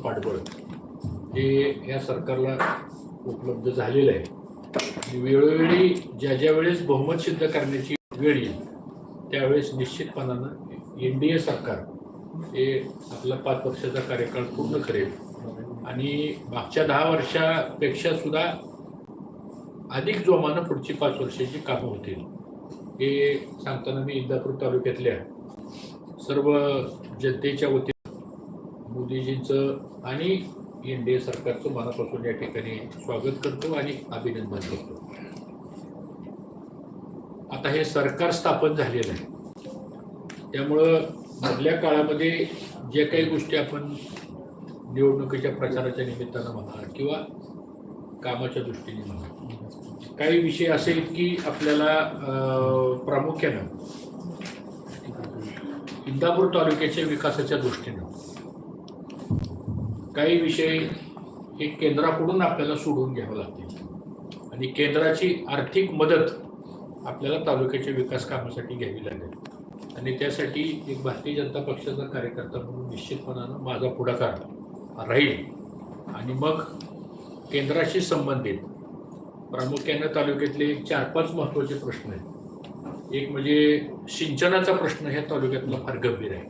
पाठबळ. हे या सरकारला उपलब्ध झालेलं आहे. वेळोवेळी ज्या ज्या वेळेस बहुमत सिद्ध करण्याची वेळ येईल त्यावेळेस निश्चितपणानं एन डी ए सरकार हे आपला पाच वर्षाचा कार्यकाळ पूर्ण करेल. आणि मागच्या दहा वर्षापेक्षा सुद्धा अधिक जोमानं पुढची पाच वर्षाची कामं होतील. हे सांगताना मी इंदापूर तालुक्यातल्या सर्व जनतेच्या वतीने मोदीजींचं आणि एन डी ए सरकारचं मनापासून या ठिकाणी स्वागत करतो आणि अभिनंदन करतो. आता हे सरकार स्थापन झालेलं आहे. त्यामुळं मधल्या काळामध्ये जे काही गोष्टी आपण निवडणुकीच्या प्रचाराच्या निमित्तानं म्हणा किंवा कामाच्या दृष्टीने म्हणा काही विषय असे आहेत की आपल्याला अं, प्रामुख्यानं इंदापूर तालुक्याच्या विकासाच्या दृष्टीनं काही विषय हे केंद्राकडून आपल्याला सोडून घ्यावं लागतील. आणि केंद्राची आर्थिक मदत आपल्याला तालुक्याच्या विकास कामासाठी घ्यावी लागेल. आणि त्यासाठी एक भारतीय जनता पक्षाचा कार्यकर्ता म्हणून निश्चितपणानं माझा पुढाकार राहील. आणि मग केंद्राशी संबंधित प्रामुख्यानं तालुक्यातले चार पाच महत्त्वाचे प्रश्न आहेत. एक म्हणजे सिंचनाचा प्रश्न ह्या तालुक्यातला फार गंभीर आहे.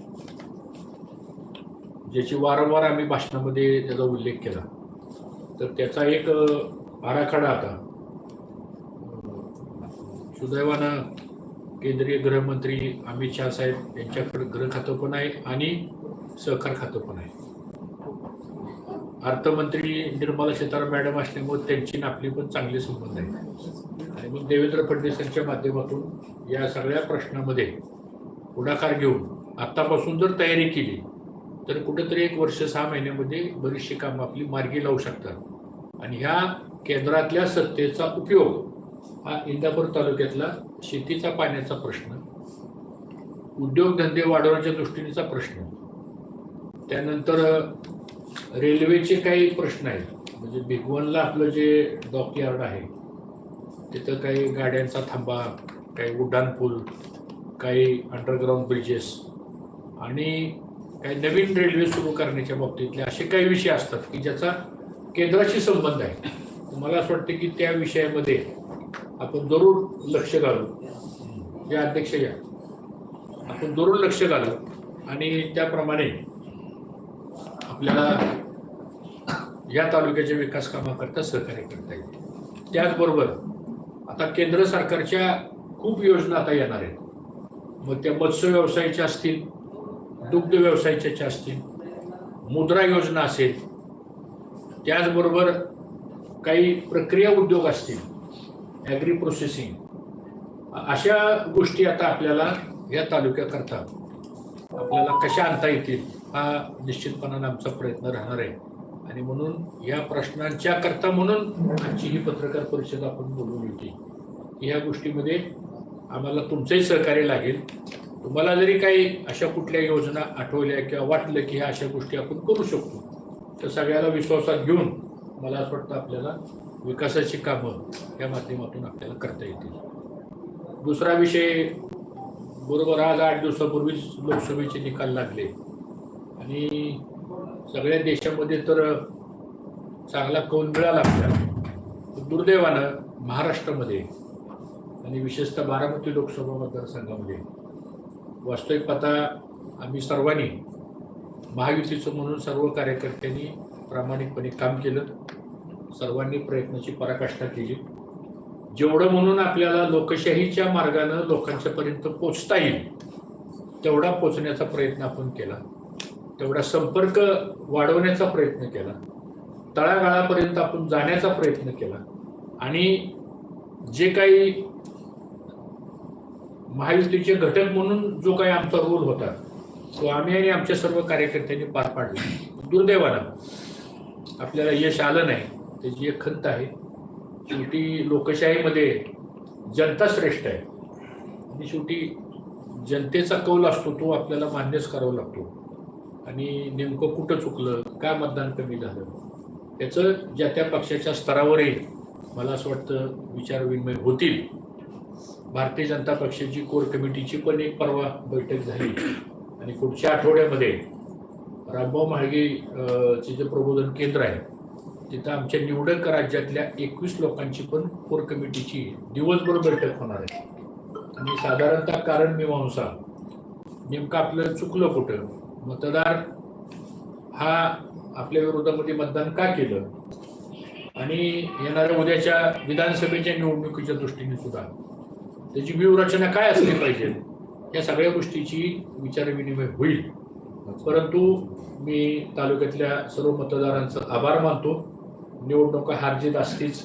ज्याची वारंवार आम्ही भाषणामध्ये त्याचा उल्लेख केला. तर त्याचा एक आराखडा आता सुदैवानं केंद्रीय गृहमंत्री अमित शहा साहेब यांच्याकडे गृह खातं पण आहे आणि सहकार खातं पण आहे अर्थमंत्री निर्मला सीतारामन मॅडम असल्यामुळे त्यांची आणि आपली पण चांगले संबंध आहेत. आणि मग देवेंद्र फडणवीस यांच्या माध्यमातून या सगळ्या प्रश्नामध्ये पुढाकार घेऊन आतापासून जर तयारी केली तर कुठेतरी एक वर्ष सहा महिन्यामध्ये बरीचशी कामं आपली मार्गी लावू शकतात. आणि ह्या केंद्रातल्या सत्तेचा उपयोग हा इंदापूर तालुक्यातला शेतीचा पाण्याचा प्रश्न उद्योगधंदे वाढवण्याच्या दृष्टीनेचा प्रश्न त्यानंतर रेल्वेचे काही प्रश्न आहेत. म्हणजे भिगवणला आपलं जे डॉकयार्ड आहे तिथं काही गाड्यांचा थांबा काही उड्डाणपूल काही अंडरग्राऊंड ब्रिजेस आणि काही नवीन रेल्वे सुरू करण्याच्या बाबतीतले असे काही विषय असतात की ज्याचा केंद्राशी संबंध आहे. मला असं वाटतं की त्या विषयामध्ये आपण जरूर लक्ष घालू? जे अध्यक्ष या. आपण जरूर लक्ष घालू. आणि त्याप्रमाणे आपल्याला या तालुक्याच्या विकास कामाकरता सहकार्य करता येईल. त्याचबरोबर आता केंद्र सरकारच्या खूप योजना आता येणार आहेत. मग त्या मत्स्य व्यवसायाच्या असतील दुग्ध व्यवसायाच्या असतील मुद्रा योजना असेल त्याचबरोबर काही प्रक्रिया उद्योग असतील ॲग्री प्रोसेसिंग अशा गोष्टी आता आपल्याला या तालुक्याकरता आपल्याला कशा आणता येतील हा निश्चितपणानं आमचा प्रयत्न राहणार आहे. आणि म्हणून या प्रश्नांच्या करता म्हणून आजची ही पत्रकार परिषद आपण बोलवली होती या ह्या गोष्टीमध्ये आम्हाला तुमचंही सहकार्य लागेल. तुम्हाला जरी काही अशा कुठल्या योजना आठवल्या किंवा वाटलं की ह्या अशा गोष्टी आपण करू शकतो तर सगळ्याला विश्वासात घेऊन मला असं वाटतं आपल्याला विकासाची कामं या माध्यमातून आपल्याला करता येतील. दुसरा विषय बरोबर आज आठ दिवसापूर्वीच लोकसभेचे निकाल लागले. आणि सगळ्या देशामध्ये तर चांगला कौल मिळाला आपल्याला दुर्दैवानं महाराष्ट्रामध्ये आणि विशेषतः बारामती लोकसभा मतदारसंघामध्ये वास्तविक आता आम्ही सर्वांनी महायुतीचं म्हणून सर्व कार्यकर्त्यांनी प्रामाणिकपणे काम केलं. सर्वांनी प्रयत्नाची पराकाष्ठा केली. जेवढं म्हणून आपल्याला लोकशाहीच्या मार्गानं लोकांच्यापर्यंत पोचता येईल तेवढा पोचण्याचा प्रयत्न आपण केला. तेवढा संपर्क वाढवण्याचा प्रयत्न केला. तळागाळापर्यंत आपण जाण्याचा प्रयत्न केला. आणि जे काही महायुतीचे घटक म्हणून जो काही आमचा रोल होता तो आम्ही आणि आमच्या सर्व कार्यकर्त्यांनी पार पाडला. दुर्दैवानं आपल्याला यश आलं नाही त्याची एक खंत आहे. शेवटी लोकशाहीमध्ये जनता श्रेष्ठ आहे. आणि शेवटी जनतेचा कौल असतो तो आपल्याला मान्यच करावा लागतो. आणि नेमकं कुठं चुकलं काय मतदान कमी झालं त्याचं ज्या त्या पक्षाच्या स्तरावरही मला असं वाटतं विचारविनिमय होतील. भारतीय जनता पक्षाची कोर कमिटीची पण एक परवा बैठक झाली. आणि पुढच्या आठवड्यामध्ये रामभाऊ म्हाळगे चे जे प्रबोधन केंद्र आहे तिथं आमच्या निवडक राज्यातल्या एकवीस लोकांची पण कोर कमिटीची दिवसभर बैठक होणार आहे. आणि साधारणतः कारण मीमांसा नेमकं आपलं चुकलं कुठं? मतदार हा आपल्या विरोधामध्ये मतदान का केलं? आणि येणाऱ्या उद्याच्या विधानसभेच्या निवडणुकीच्या दृष्टीने सुद्धा. त्याची व्यूहरचना काय असली पाहिजे या सगळ्या गोष्टीची विचारविनिमय होईल. परंतु मी तालुक्यातल्या सर्व मतदारांचा आभार मानतो. निवडणुका हारजीत असतीच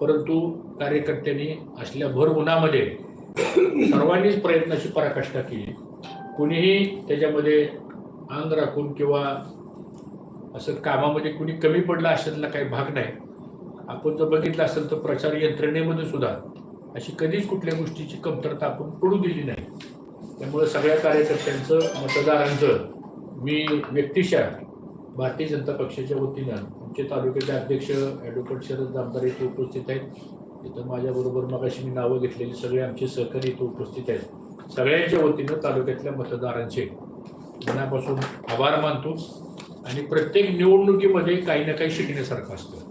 परंतु कार्यकर्त्यांनी असल्या भर उन्हामध्ये सर्वांनीच प्रयत्नाची पराकाष्ठा केली. कुणीही त्याच्यामध्ये अंग राखून किंवा असं कामामध्ये कुणी कमी पडलं अशातला काही भाग नाही. आपण जर बघितलं असेल तर प्रचार यंत्रणेमध्ये सुद्धा अशी कधीच कुठल्या गोष्टीची कमतरता आपण पडू दिली नाही. त्यामुळं सगळ्या कार्यकर्त्यांचं मतदारांचं मी व्यक्तिशा भारतीय जनता पक्षाच्या वतीनं आमचे तालुक्याचे अध्यक्ष ॲडव्होकेट शरद दामदार इथे उपस्थित आहेत. इथं माझ्याबरोबर मगाशी मी नावं घेतलेली सगळे आमचे सहकारी इथे उपस्थित आहेत. सगळ्यांच्या वतीनं तालुक्यातल्या मतदारांचे मनापासून आभार मानतो. आणि प्रत्येक निवडणुकीमध्ये काही ना काही शिकण्यासारखं असतं.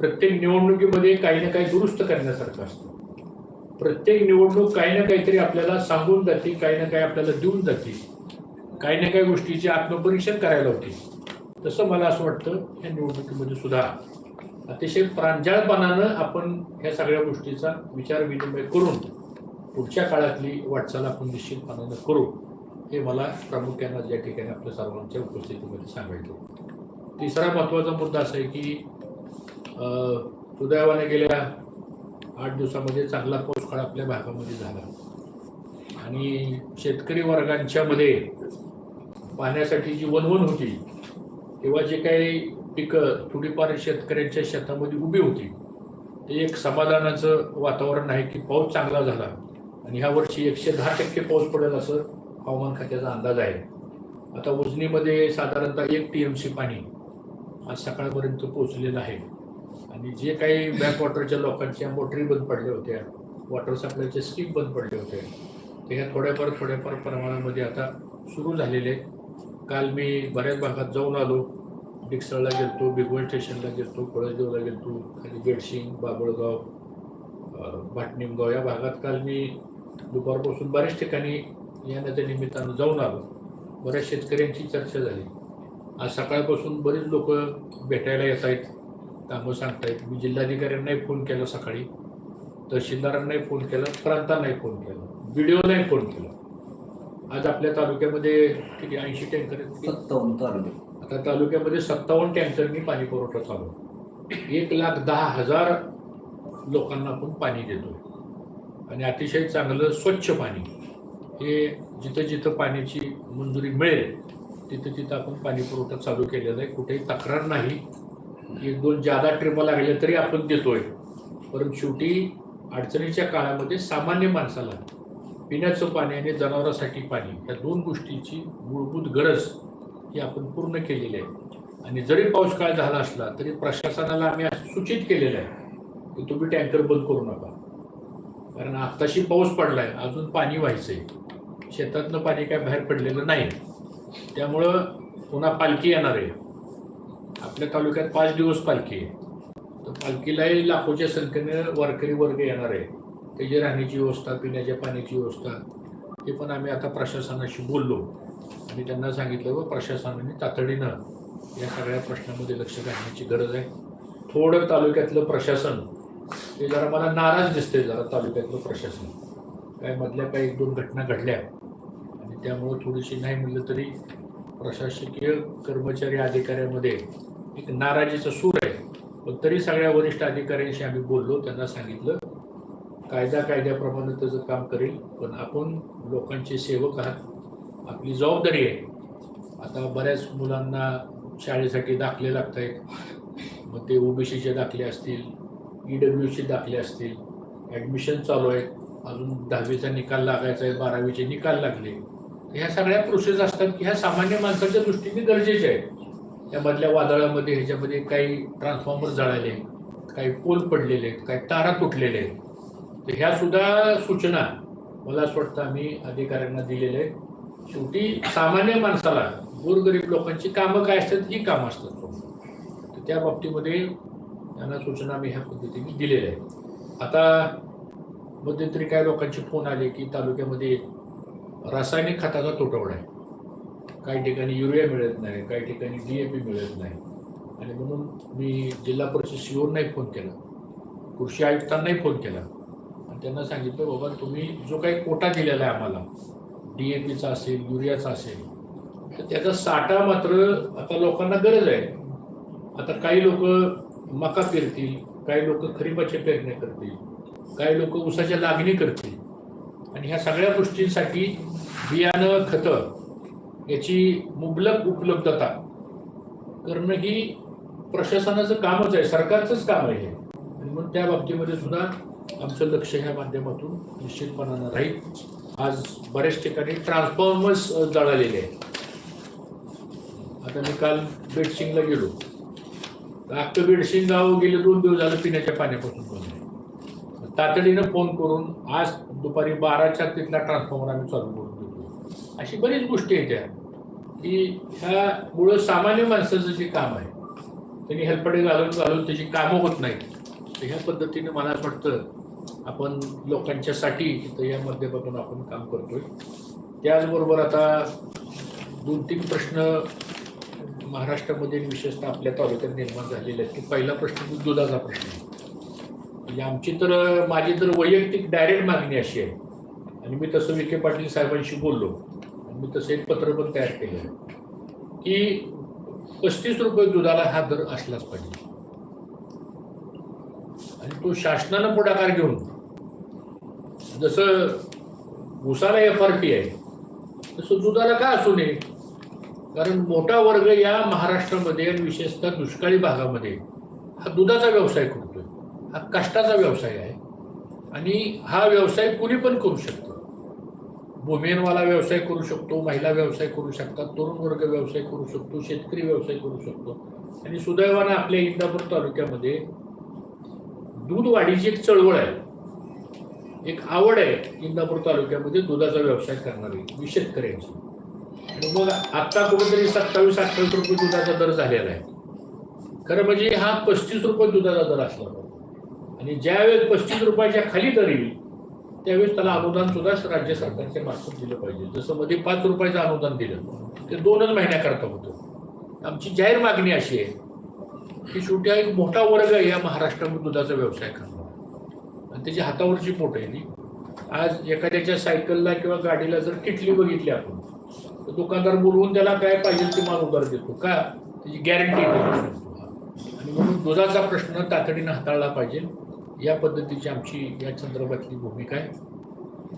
प्रत्येक निवडणुकीमध्ये काही ना काही दुरुस्त करण्यासारखं असतं. प्रत्येक निवडणूक काही ना काहीतरी आपल्याला सांगून जाते काही ना काही आपल्याला देऊन जाते. काही ना काही गोष्टीचे आत्मपरीक्षण करायला होते. तसं मला असं वाटतं या निवडणुकीमध्ये सुद्धा. अतिशय प्रांजळपणानं आपण ह्या सगळ्या गोष्टीचा विचार विनिमय करून पुढच्या काळातली वाटचाल आपण निश्चितपणानं करू हे मला प्रामुख्यानं या ठिकाणी आपल्या सर्वांच्या उपस्थितीमध्ये सांगायचं तिसरा महत्त्वाचा मुद्दा असा आहे की सुदैवाने गेल्या आठ दिवसामध्ये चांगला पाऊस काळ आपल्या भागामध्ये झाला. आणि शेतकरी वर्गांच्या मध्ये पाण्यासाठी जी वनवन होती किंवा जे काही पिकं थोडीफार शेतकऱ्यांच्या शेतामध्ये उभी होती ते एक समाधानाचं वातावरण आहे की पाऊस चांगला झाला. आणि ह्या वर्षी एकशे दहा टक्के पाऊस पडेल असं हवामान खात्याचा अंदाज आहे. आता उजनीमध्ये साधारणतः एक टी एम सी पाणी आज सकाळपर्यंत पोहोचलेलं आहे. आणि जे काही बॅकवॉटरच्या लोकांच्या मोटरी बंद पडल्या होत्या वॉटर सप्लायचे स्कीम बंद पडले होते ते ह्या थोड्याफार थोड्याफार प्रमाणामध्ये आता सुरू झालेले. काल मी बऱ्याच भागात जाऊन आलो. डिक्सळला गेलतो बिगवण स्टेशनला गेलतो कोळसदेवला गेलतो खाली बेडशिंग बाबळगाव भाटणीमगाव भाटनिमगाव या भागात काल मी दुपारपासून बऱ्याच ठिकाणी या नद्या निमित्तानं जाऊन आलो. बऱ्याच शेतकऱ्यांची चर्चा झाली. आज सकाळपासून बरीच लोक भेटायला येत आहेत. कामं सांगतायत मी जिल्हाधिकाऱ्यांनाही फोन केला सकाळी. तहसीलदारांनाही फोन केला. प्रांतांनाही फोन केला. व्हिडिओलाही फोन केला. आज आपल्या तालुक्यामध्ये किती? ऐंशी टँकर आहेत सत्तावन्न तालुके. आता तालुक्यामध्ये सत्तावन्न टँकरनी पाणी पुरवठा चालू. एक लाख दहा हजार लोकांना आपण पाणी देतो आणि अतिशय चांगलं स्वच्छ पाणी. हे जिथं जिथं पाण्याची मंजुरी मिळेल तिथं तिथं आपण पाणी पुरवठा चालू केलेला आहे. कुठेही तक्रार नाही. एक दोन जादा ट्रिपा लागल्या तरी आपण देतोय. परंतु शेवटी अडचणीच्या काळामध्ये सामान्य माणसाला पिण्याचं पाणी आणि जनावरांसाठी पाणी या दोन गोष्टीची मूलभूत गरज ही आपण पूर्ण केलेली आहे. आणि जरी पाऊस काळ झाला असला तरी प्रशासनाला आम्ही सूचित केलेलं आहे की तुम्ही टँकर बंद करू नका. कारण आत्ताशी पाऊस पडला आहे अजून पाणी व्हायचं आहे शेतातनं पाणी काय बाहेर पडलेलं नाही. त्यामुळं पुन्हा पालखी येणार आहे. आपल्या तालुक्यात पाच दिवस पालखी आहे. तर पालखीलाही लाखोच्या संख्येनं वारकरी वर्ग येणार आहे. त्याची राहण्याची व्यवस्था पिण्याच्या पाण्याची व्यवस्था ते पण आम्ही आता प्रशासनाशी बोललो. आणि त्यांना सांगितलं व प्रशासनाने तातडीनं या सगळ्या प्रश्नामध्ये लक्ष घालण्याची गरज आहे. थोडं तालुक्यातलं प्रशासन हे जरा मला नाराज दिसते जरा तालुक्यातलं प्रशासन. काय मधल्या काही एक दोन घटना घडल्या. आणि त्यामुळं थोडीशी नाही म्हणलं तरी प्रशासकीय कर्मचारी अधिकाऱ्यामध्ये एक नाराजीचा सूर आहे. पण तरी सगळ्या वरिष्ठ अधिकाऱ्यांशी आम्ही बोललो त्यांना सांगितलं कायदा कायद्याप्रमाणे त्याचं काम करेल पण आपण लोकांचे सेवक आहात. आपली जबाबदारी आहे. आता बऱ्याच मुलांना शाळेसाठी दाखले लागत आहेत मग ते ओबीसीचे दाखले असतील ई डब्ल्यूचे दाखले असतील. ॲडमिशन चालू आहे अजून दहावीचा निकाल लागायचा आहे बारावीचे निकाल लागले. ह्या सगळ्या प्रोसेस असतात की ह्या सामान्य माणसाच्या दृष्टीने गरजेच्या आहेत. त्यामधल्या वादळामध्ये ह्याच्यामध्ये काही ट्रान्सफॉर्मर जळाले काही पोल पडलेले आहेत काही तारा तुटलेले आहेत. तर ह्या सुद्धा सूचना मला असं वाटतं आम्ही अधिकाऱ्यांना दिलेल्या आहेत. शेवटी सामान्य माणसाला गोरगरीब लोकांची कामं काय असतात ही कामं असतात. तर त्या बाबतीमध्ये त्यांना सूचना आम्ही ह्या पद्धतीने दिलेल्या आहेत. आता मध्यंतरी काय लोकांचे फोन आले की तालुक्यामध्ये रासायनिक खताचा तुटवडा आहे. काही ठिकाणी युरिया मिळत नाही काही ठिकाणी डी ए पी मिळत नाही. आणि म्हणून मी जिल्हा परिषद सीओनाही फोन केला. कृषी आयुक्तांनाही फोन केला. आणि त्यांना सांगितलं बाबा तुम्ही जो काही कोटा दिलेला आहे आम्हाला डी ए पीचा असेल युरियाचा असेल तर त्याचा साठा मात्र आता लोकांना गरज आहे. आता काही लोक मका पेरतील काही लोक खरीपाच्या पेरण्या करतील काही लोक ऊसाच्या लागणी करतील. आणि ह्या सगळ्या गोष्टींसाठी बियाणं खतं याची मुबलक उपलब्धता. करणं ही प्रशासनाचं कामच आहे सरकारचंच काम आहे आणि म्हणून त्या बाबतीमध्ये सुद्धा आमचं लक्ष ह्या माध्यमातून निश्चितपणानं राहील. आज बऱ्याच ठिकाणी ट्रान्सफॉर्मर्स जळालेले आहेत. आता मी काल बेडशिंगला गेलो. तर अख्खं बेडशिंग गाव गेले दोन दिवस झालं पिण्याच्या पाण्यापासून बंद तातडीनं फोन करून आज दुपारी बाराच्या तिथला ट्रान्सफॉर्मर आम्ही चालू करून अशी बरीच गोष्टी आहेत त्या. की ह्या मुळं सामान्य माणसाचं जे काम आहे त्यांनी हेल्पडे घालून घालून त्याची कामं होत नाहीत. तर ह्या पद्धतीने मला असं वाटतं आपण लोकांच्यासाठी तर या माध्यमातून आपण काम करतोय. त्याचबरोबर आता दोन तीन प्रश्न महाराष्ट्रामध्ये विशेषतः आपल्या तालुक्यात निर्माण झालेले आहेत. की पहिला प्रश्न दुधाचा प्रश्न आहे. म्हणजे आमची तर माझी तर वैयक्तिक डायरेक्ट मागणी अशी आहे. आणि मी तसं विखे पाटील साहेबांशी बोललो. आणि मी तसं एक पत्र पण तयार केलं. आहे की पस्तीस रुपये दुधाला हा दर असलाच पाहिजे. आणि तो शासनानं पुढाकार घेऊन जसं उसाला एफ आर पी आहे तसं दुधाला का असू नये? कारण मोठा वर्ग या महाराष्ट्रामध्ये आणि विशेषतः दुष्काळी भागामध्ये हा दुधाचा व्यवसाय करतोय. हा कष्टाचा व्यवसाय आहे. आणि हा व्यवसाय कुणी पण करू शकतो. भूमियनवाला व्यवसाय करू शकतो महिला व्यवसाय करू शकतात तरुण वर्ग व्यवसाय करू शकतो शेतकरी व्यवसाय करू शकतो. आणि सुदैवानं आपल्या इंदापूर तालुक्यामध्ये दूध वाढीची एक चळवळ आहे. एक आवड आहे इंदापूर तालुक्यामध्ये दुधाचा व्यवसाय करणारी मी शेतकऱ्यांची. आणि मग आत्ता कुठेतरी सत्तावीस अठ्ठावीस रुपये दुधाचा दर झालेला आहे. खरं म्हणजे हा पस्तीस रुपये दुधाचा दर असला आणि ज्यावेळेस पस्तीस रुपयाच्या खाली दर येईल त्यावेळेस त्याला अनुदान सुद्धा राज्य सरकारच्या मार्फत दिलं पाहिजे. जसं मध्ये पाच रुपयाचं अनुदान दिलं ते दोनच महिन्याकरता होतं. आमची जाहीर मागणी अशी आहे की शेवटी एक मोठा वर्ग आहे या महाराष्ट्रामध्ये दुधाचा व्यवसाय करणार. आणि त्याची हातावरची पोट आहे ती. आज एखाद्याच्या सायकलला किंवा गाडीला जर किटली बघितली आपण तर दुकानदार बोलवून त्याला काय पाहिजे ते माल उधार देतो का? त्याची गॅरंटी आणि म्हणून दुधाचा प्रश्न तातडीनं हाताळला पाहिजे. या पद्धतीची आमची या संदर्भातली भूमिका आहे.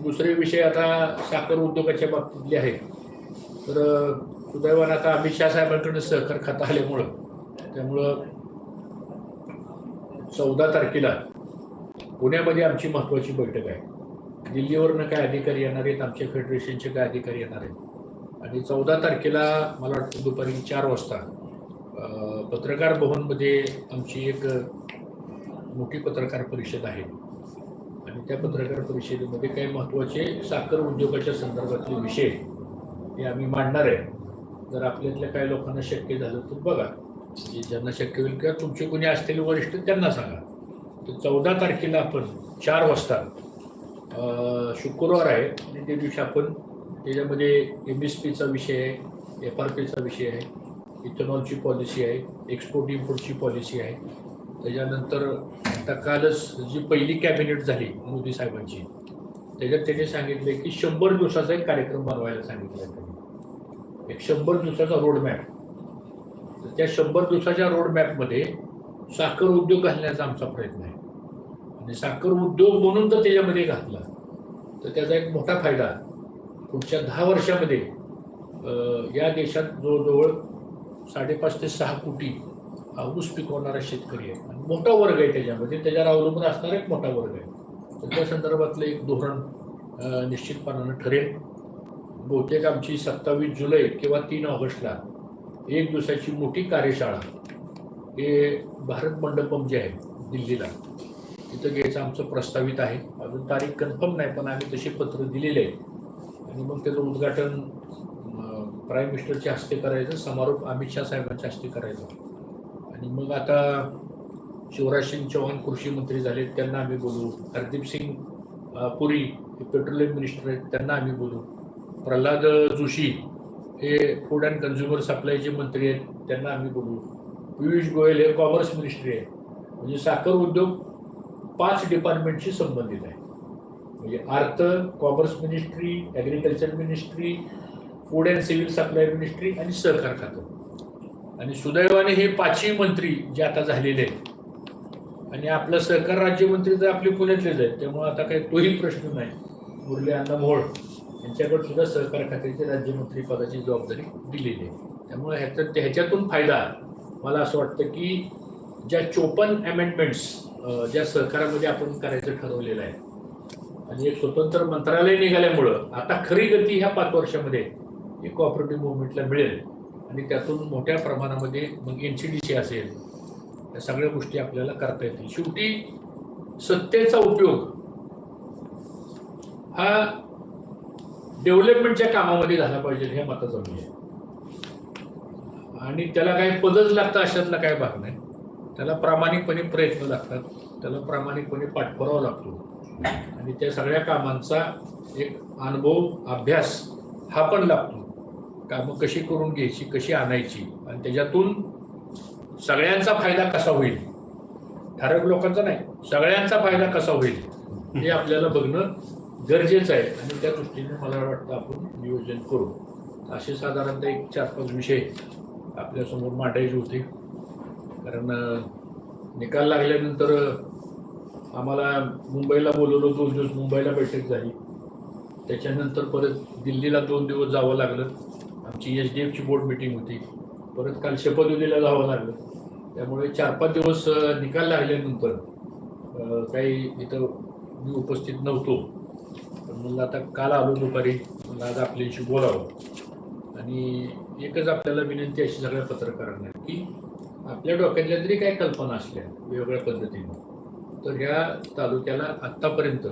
दुसरे विषय आता साखर उद्योगाच्या बाबतीतले आहे तर सुदैवानं आता अमित शहा साहेबांकडे सहकार खातं आल्यामुळं त्यामुळं चौदा तारखेला पुण्यामध्ये आमची महत्त्वाची बैठक आहे. दिल्लीवरनं काय अधिकारी येणार आहेत आमच्या फेडरेशनचे काय अधिकारी येणार आहेत. आणि चौदा तारखेला मला वाटतं दुपारी चार वाजता पत्रकार भवनमध्ये आमची एक मोठी पत्रकार परिषद आहे. आणि त्या पत्रकार परिषदेमध्ये काही महत्त्वाचे साखर उद्योगाच्या संदर्भातले विषय हे आम्ही मांडणार आहे. जर आपल्यातल्या काही लोकांना शक्य झालं तर बघा. जे ज्यांना शक्य होईल किंवा तुमचे कोणी असलेले वरिष्ठ त्यांना सांगा. तर चौदा तारखेला आपण चार वाजता शुक्रवार आहे आणि त्या दिवशी आपण त्याच्यामध्ये एम एस पीचा विषय आहे एफ आर पीचा विषय आहे इथेनॉलची पॉलिसी आहे एक्सपोर्ट इम्पोर्टची पॉलिसी आहे. त्याच्यानंतर आता कालच जी पहिली कॅबिनेट झाली मोदी साहेबांची त्याच्यात त्यांनी सांगितले की शंभर दिवसाचा एक कार्यक्रम बनवायला सांगितला त्यांनी. एक शंभर दिवसाचा रोडमॅप तर त्या शंभर दिवसाच्या रोडमॅपमध्ये साखर उद्योग घालण्याचा आमचा प्रयत्न आहे. आणि साखर उद्योग म्हणून तर त्याच्यामध्ये घातला. तर त्याचा एक मोठा फायदा पुढच्या दहा वर्षामध्ये या देशात जवळजवळ साडेपाच ते सहा कोटी ऊस पिकवणारा शेतकरी आहे. आणि मोठा वर्ग आहे त्याच्यामध्ये. त्याच्यावर अवलंबून असणारा एक मोठा वर्ग आहे. तर त्या संदर्भातलं एक धोरण निश्चितपणानं ठरेल. बहुतेक आमची सत्तावीस जुलै किंवा तीन ऑगस्टला एक दिवसाची मोठी कार्यशाळा हे भारत मंडपम जे आहे दिल्लीला तिथं घ्यायचं आमचं प्रस्तावित आहे. अजून तारीख कन्फर्म नाही पण आम्ही तसे पत्र दिलेले आहे आणि मग त्याचं उद्घाटन प्राईम मिनिस्टरच्या हस्ते करायचं समारोप अमित शहा साहेबांच्या हस्ते करायचा. आणि मग आता शिवराज सिंग चौहान कृषी मंत्री झाले त्यांना आम्ही बोलू हरदीप सिंग पुरी हे पेट्रोलियम मिनिस्टर आहेत त्यांना आम्ही बोलू प्रल्हाद जोशी हे फूड अँड कन्झ्युमर सप्लायचे मंत्री आहेत त्यांना आम्ही बोलू पियुष गोयल हे कॉमर्स मिनिस्ट्री आहे म्हणजे साखर उद्योग पाच डिपार्टमेंटशी संबंधित आहे. म्हणजे अर्थ commerce ministry agriculture ministry food and civil supply ministry आणि सहकार खातं. आणि सुदैवाने हे पाचही मंत्री जे आता झालेले आहेत आणि आपलं सहकार राज्यमंत्री तर आपले पुण्यातलेच आहेत त्यामुळे आता काही तोही प्रश्न नाही. मुरली अण्णा मोहोळ यांच्याकडे सुद्धा सहकार खात्याचे राज्यमंत्री पदाची जबाबदारी दिलेली आहे. त्यामुळे ह्याचा ह्याच्यातून फायदा मला असं वाटतं की ज्या चोपन्न अमेंडमेंट्स ज्या सहकारामध्ये आपण करायचं ठरवलेलं आहे आणि एक स्वतंत्र मंत्रालय निघाल्यामुळं आता खरी गती ह्या पाच वर्षामध्ये एक कॉपरेटिव्ह मुवमेंटला मिळेल. आणि त्यातून मोठ्या प्रमाणामध्ये मग एन सी डी सी असेल या सगळ्या गोष्टी आपल्याला करता येतील. शेवटी सत्तेचा उपयोग हा डेव्हलपमेंटच्या कामामध्ये झाला पाहिजे हे मताचा मी आहे. आणि त्याला काही पदच लागतं अशातला काय भाग नाही. त्याला प्रामाणिकपणे प्रयत्न लागतात त्याला प्रामाणिकपणे पाठपुरावा लागतो. आणि त्या सगळ्या कामांचा एक अनुभव अभ्यास हा पण लागतो. कामं कशी करून घ्यायची कशी आणायची आणि त्याच्यातून सगळ्यांचा फायदा कसा होईल? ठराविक लोकांचा नाही सगळ्यांचा फायदा कसा होईल हे आपल्याला बघणं गरजेचं आहे. आणि त्या दृष्टीने मला वाटतं आपण नियोजन करू. असे साधारणतः एक चार पाच विषय आपल्यासमोर मांडायचे होते. कारण निकाल लागल्यानंतर आम्हाला मुंबईला बोलवलं दोन दिवस मुंबईला बैठक झाली. त्याच्यानंतर परत दिल्लीला दोन दिवस जावं लागलं. आमची एच डी एफची बोर्ड मिटिंग होती. परत काल शपथविधीला जावं लागलं. त्यामुळे चार पाच दिवस निकाल लागल्यानंतर काही इथं मी उपस्थित नव्हतो. पण म्हणलं आता काल आलो दुपारी. मला आज आपल्याशी बोलावं. आणि एकच आपल्याला विनंती अशी सगळ्या पत्रकारांना की आपल्या डोक्यातल्या तरी काही कल्पना असल्या वेगवेगळ्या पद्धतीनं तर ह्या तालुक्याला आत्तापर्यंत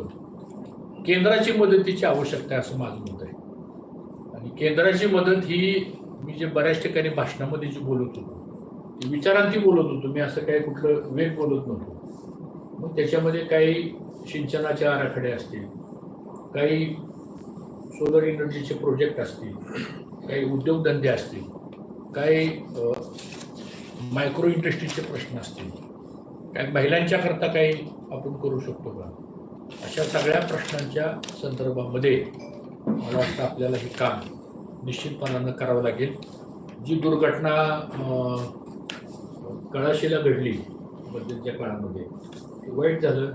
केंद्राची मदतीची आवश्यकता आहे असं माझं मत आहे. आणि केंद्राची मदत ही मी जे बऱ्याच ठिकाणी भाषणामध्ये जी बोलत होतो ती विचारांती बोलत होतो मी असं काही कुठलं वेग बोलत नव्हतो. मग त्याच्यामध्ये काही सिंचनाचे आराखडे असतील काही सोलर एनर्जीचे प्रोजेक्ट असतील काही उद्योगधंदे असतील काही मायक्रो इंडस्ट्रीचे प्रश्न असतील काही महिलांच्याकरता काही आपण करू शकतो का? अशा सगळ्या प्रश्नांच्या संदर्भामध्ये मला वाटतं आपल्याला हे काम निश्चितपणानं करावं लागेल. जी दुर्घटना कळाशीला घडली बद्दलच्या काळामध्ये ते वाईट झालं.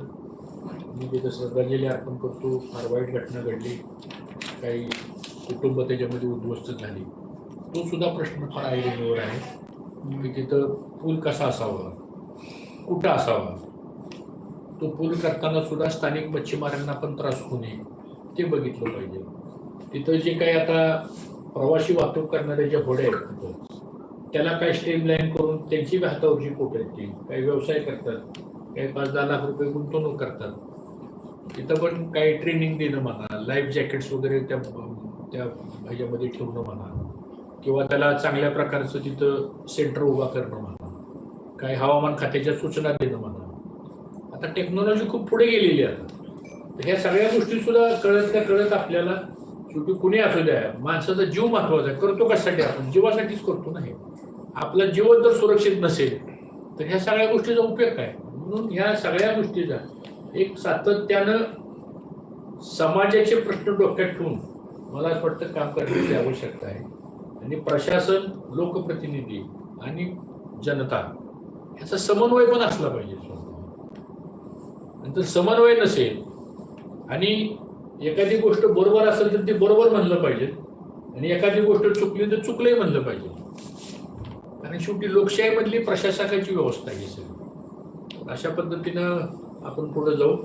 मी तिथं श्रद्धांजली अर्पण करतो. फार वाईट घटना घडली. काही कुटुंब त्याच्यामध्ये उद्ध्वस्त झाली. तो सुद्धा प्रश्न फार आईवर आहे. की तिथं पूल कसा असावा? कुठं असावा? तो पूल करताना सुद्धा स्थानिक मच्छीमारांना पण त्रास होऊ नये ते बघितलं पाहिजे. तिथं जे काही आता प्रवासी वाहतूक करणारे जे होडे आहेत तिथं त्याला काय स्ट्रीमलाईन करून त्यांची हातावरची पोट येतील काही व्यवसाय करतात काही पाच दहा लाख रुपये गुंतवणूक करतात. तिथं पण काही ट्रेनिंग देणं म्हणा लाईफ जॅकेट्स वगैरे त्या त्या ह्याच्यामध्ये ठेवणं म्हणा किंवा त्याला चांगल्या प्रकारचं तिथं सेंटर उभा करणं म्हणा काही हवामान खात्याच्या सूचना देणं म्हणा. आता टेक्नॉलॉजी खूप पुढे गेलेली आहे आता. तर ह्या सगळ्या गोष्टी सुद्धा कळत त्या कळत आपल्याला शेवटी कुणी असू द्या माणसाचा जीव महत्त्वाचा आहे. करतो कशासाठी आपण? जीवासाठीच करतो नाही आपला जीव जर सुरक्षित नसेल तर ह्या सगळ्या गोष्टीचा उपयोग काय? म्हणून ह्या सगळ्या गोष्टीचा एक सातत्यानं समाजाचे प्रश्न डोक्यात ठेवून मला असं वाटतं काम करण्याची आवश्यकता आहे. आणि प्रशासन लोकप्रतिनिधी आणि जनता ह्याचा समन्वय पण असला पाहिजे. आणि जर समन्वय नसेल आणि एखादी गोष्ट बरोबर असेल तर ती बरोबर म्हणलं पाहिजे. आणि एखादी गोष्ट चुकली तर चुकलंही म्हणलं पाहिजे. कारण शेवटी लोकशाहीमधली प्रशासकाची व्यवस्था आहे ही सगळी. अशा पद्धतीनं आपण पुढे जाऊ.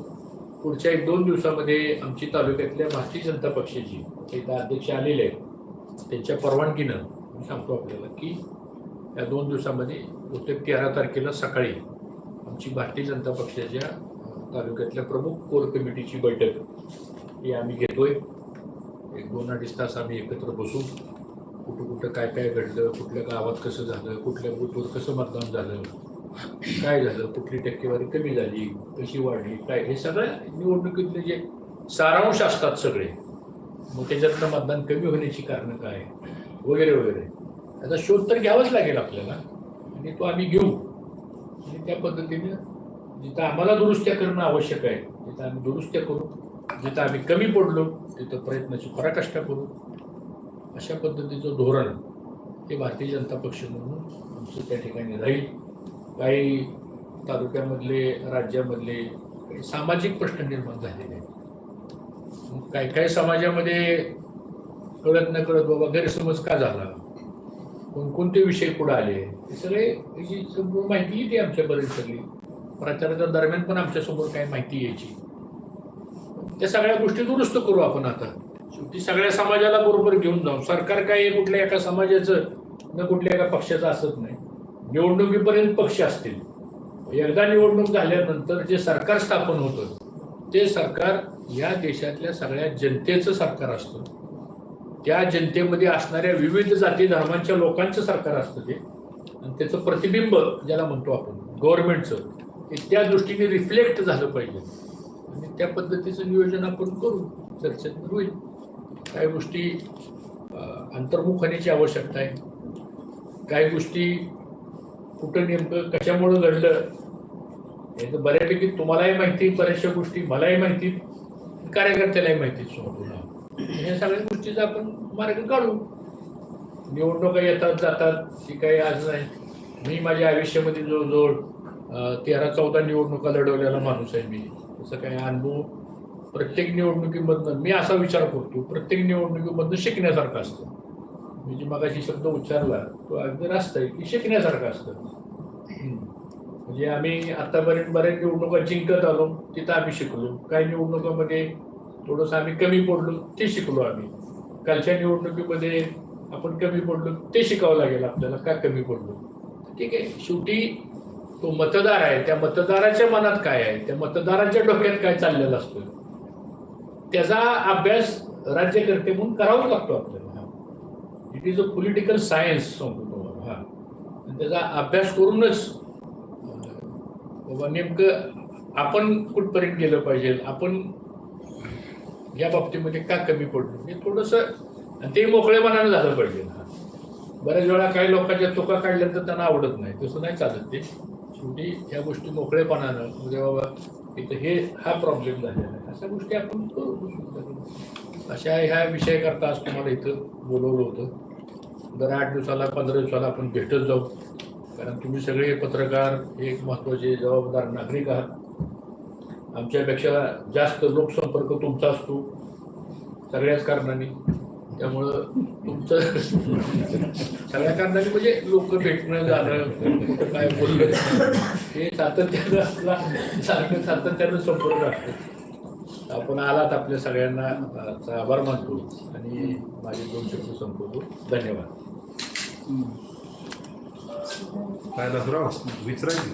पुढच्या एक दोन दिवसामध्ये आमची तालुक्यातल्या भारतीय जनता पक्षाची इथं अध्यक्ष आलेले आहेत. त्यांच्या परवानगीनं मी सांगतो आपल्याला की या दोन दिवसामध्ये बहुतेक तेरा तारखेला सकाळी आमची भारतीय जनता पक्षाच्या तालुक्यातल्या प्रमुख कोर कमिटीची बैठक. ही आम्ही घेतोय. एक दोन अडीच तास आम्ही एकत्र बसू कुठं कुठं काय काय घडलं कुठल्या गावात कसं झालं कुठल्या बूथवर कसं मतदान झालं काय झालं कुठली टक्केवारी कमी झाली कशी वाढली काय? हे सगळं निवडणुकीतले जे सारांश असतात सगळे. मग त्याच्यातलं मतदान कमी होण्याची कारणं काय? वगैरे वगैरे. त्याचा शोध तर घ्यावाच लागेल आपल्याला. आणि तो आम्ही घेऊ. आणि त्या पद्धतीने जिथं आम्हाला दुरुस्त्या करणं आवश्यक आहे तिथं आम्ही दुरुस्त्या करू. जिथं आम्ही कमी पडलो तिथं प्रयत्नाची पराकाष्ठा करू. अशा पद्धतीचं धोरण हे भारतीय जनता पक्ष म्हणून आमचं त्या ठिकाणी राहील. काही तालुक्यामधले राज्यामधले काही सामाजिक प्रश्न निर्माण झालेले आहेत. काही काय काय समाजामध्ये कळत न कळत बाबा गैरसमज का झाला? कोणकोणते विषय पुढे आले? हे सगळे याची संपूर्ण माहिती येते आमच्यापर्यंत सगळी. प्रचाराच्या दरम्यान पण आमच्यासमोर काही माहिती यायची. त्या सगळ्या गोष्टी दुरुस्त करू आपण आता. शेवटी सगळ्या समाजाला बरोबर घेऊन जाऊ. सरकार काही कुठल्या एका समाजाचं न कुठल्या एका पक्षाचं असत नाही. निवडणुकीपर्यंत पक्ष असतील. एकदा निवडणूक झाल्यानंतर जे सरकार स्थापन होतं ते सरकार या देशातल्या सगळ्या जनतेचं सरकार असतं. त्या जनतेमध्ये असणाऱ्या विविध जाती धर्मांच्या लोकांचं सरकार असतं ते. आणि त्याचं प्रतिबिंब ज्याला म्हणतो आपण गव्हर्नमेंटचं ते त्या दृष्टीने रिफ्लेक्ट झालं पाहिजे. आणि त्या पद्धतीचं नियोजन आपण करू. चर्चेत होईल. काही गोष्टी अंतर्मुख होण्याची आवश्यकता आहे. काही गोष्टी कुठं नेमकं कशामुळं घडलं हे तर बऱ्यापैकी तुम्हालाही माहिती बऱ्याचशा गोष्टी मलाही माहिती कार्यकर्त्यालाही माहिती संपूर्ण या सगळ्या गोष्टीचा आपण मार्ग काढू. निवडणुका येतात जातात ती काही आज नाही. मी माझ्या आयुष्यामध्ये जवळजवळ तेरा चौदा निवडणुका लढवलेला माणूस आहे मी. जसं काही अनुभव प्रत्येक निवडणुकीमधनं मी असा विचार करतो प्रत्येक निवडणुकीमधनं शिकण्यासारखं असतं. मी जे मगाशी शब्द उच्चारला तो अगदी रास्त आहे की शिकण्यासारखं असतं. म्हणजे आम्ही आतापर्यंत बऱ्याच निवडणुका जिंकत आलो तिथं आम्ही शिकलो. काही निवडणुकामध्ये थोडंसं आम्ही कमी पडलो ते शिकलो आम्ही. कालच्या निवडणुकीमध्ये आपण कमी पडलो ते शिकावं लागेल आपल्याला का कमी पडलो? ठीक आहे शेवटी तो मतदार आहे त्या मतदाराच्या मनात काय आहे त्या मतदाराच्या डोक्यात काय चाललेलं असतो? त्याचा अभ्यास राज्यकर्ते म्हणून करावाच लागतो आपल्याला. It is a political science सांगतो तुम्हाला हा. आणि त्याचा अभ्यास करूनच बाबा नेमकं आपण कुठपर्यंत गेलं पाहिजे आपण या बाबतीमध्ये का कमी पडलो? हे थोडंसं ते ते मोकळेपणानं झालं पाहिजे हा. बऱ्याच वेळा काही लोकांच्या चुका काढल्या तर त्यांना आवडत नाही तसं नाही चालत ते. शेवटी या गोष्टी मोकळेपणानं म्हणजे बाबा इथं हे हा प्रॉब्लेम झालेला आहे. अशा गोष्टी आपण करू शकतो. अशा ह्या विषयाकरता आज तुम्हाला इथं बोलवलं होतं. दर आठ दिवसाला पंधरा दिवसाला आपण भेटत जाऊ. कारण तुम्ही सगळे पत्रकार एक महत्त्वाचे जबाबदार नागरिक आहात. आमच्यापेक्षा जास्त लोकसंपर्क तुमचा असतो. सगळ्याच कारणाने. त्यामुळं तुमचं सगळ्या कारणाने म्हणजे लोक भेटणं जाणं काय बोललं हे सातत्यानं आपला सारखं सातत्यानं संपर्क असतो आपण आलात आपल्या सगळ्यांना आभार मानतो आणि माझे दोन शब्द संपवतो. धन्यवाद. काय दसराव विचारायची?